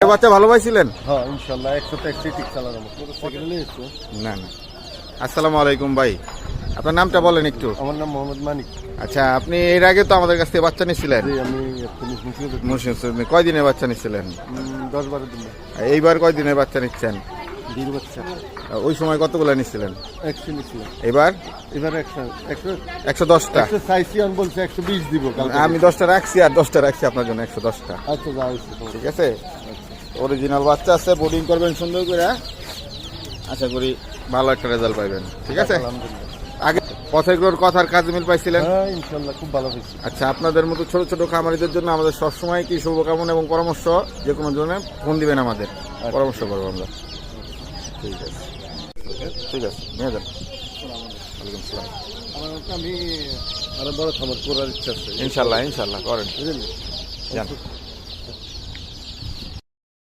বাচ্চা ভালো পাইছিলেন হ্যাঁ না না। আসসালামু আলাইকুম ভাই। আপনার নামটা বলেন একটু। আমার নাম মোহাম্মদ মানিক। আচ্ছা আপনি এর আগে তো আমাদের কাছ থেকে বাচ্চা নিয়েছিলেন কয়দিনের বাচ্চা নিচ্ছিলেন দশ বারো দিন এইবার কয়দিনের বাচ্চা নিচ্ছেন? বাচ্চা ওই সময় কতগুলো নিচ্ছিলেন একশো এবার? এবার একশো একশো একশো দশটা? চাইছি আমি বলছি একশো বিশ দিব আমি দশটা রাখছি আর দশটা রাখছি আপনার জন্য একশো দশটা। আচ্ছা ঠিক আছে? অরিজিনাল বাচ্চা আছে বোর্ডিং করবেন সুন্দর করে আশা করি ভালো একটা রেজাল্ট পাইবেন। ঠিক আছে? আগে পথেগুলোর কথার কাজ মিল পাইছিলেন? হ্যাঁ ইনশাল্লাহ খুব ভালো হয়েছে। আচ্ছা আপনাদের মতো ছোট ছোট খামারিদের জন্য আমাদের সবসময় কি শুভকামনা এবং পরামর্শ? যে কোনো জন্য ফোন দিবেন আমাদের। পরামর্শ করব আমরা। ঠিক আছে। ঠিক আছে নিয়ে যান। ওয়ালাইকুম সালাম। আমার আমি আরও বড় খাবার করার ইচ্ছা আছে। ইনশাল্লাহ ইনশাল্লাহ করেন। বুঝলেন?